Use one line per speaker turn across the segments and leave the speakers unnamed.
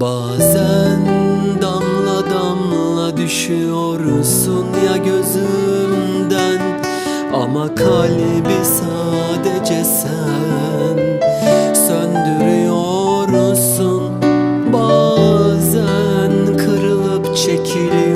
Bazen damla damla düşüyorsun ya gözümden. Ama kalbi sadece sen söndürüyorsun. Bazen kırılıp çekiliyorsun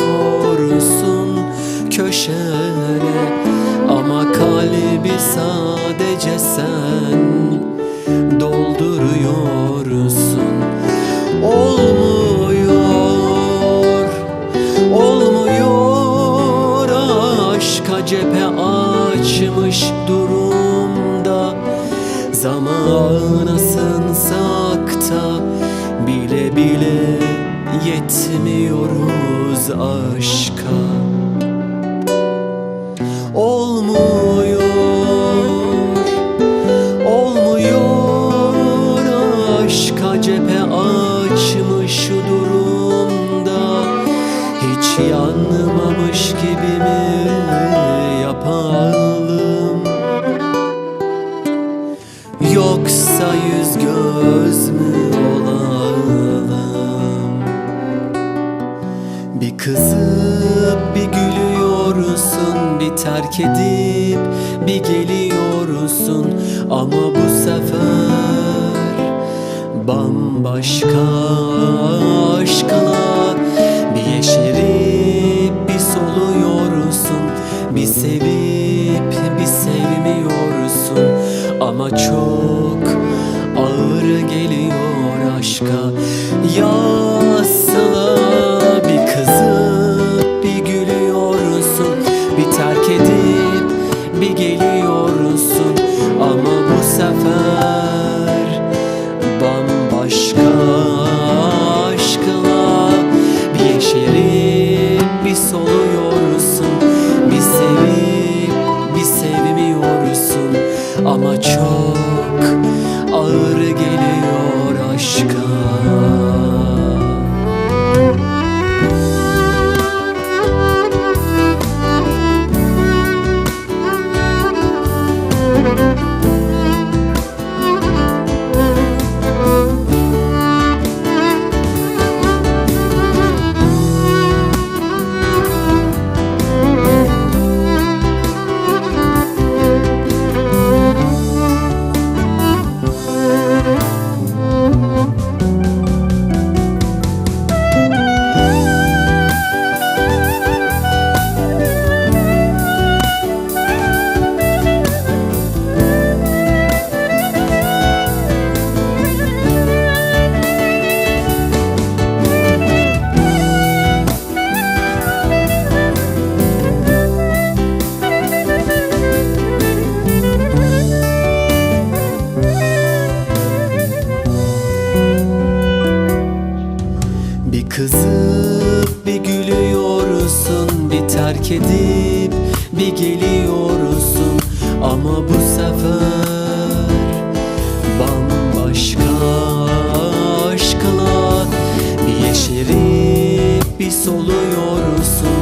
Zamana sığınsak da bile bile yetmiyoruz aşka. Olmuyor Olmuyor aşka cephe açmış terk edip bir geliyorsun. Ama bu sefer bambaşka aşkına Bir yeşerip bir soluyorsun. Bir sevip bir sevmiyorsun. Ama çok ağır geliyor aşka. Yasla yeşerip Bir kızıp bir gülüyorsun Bir terk edip bir geliyorsun. Ama bu sefer bambaşka aşkla Bir yeşerip bir soluyorsun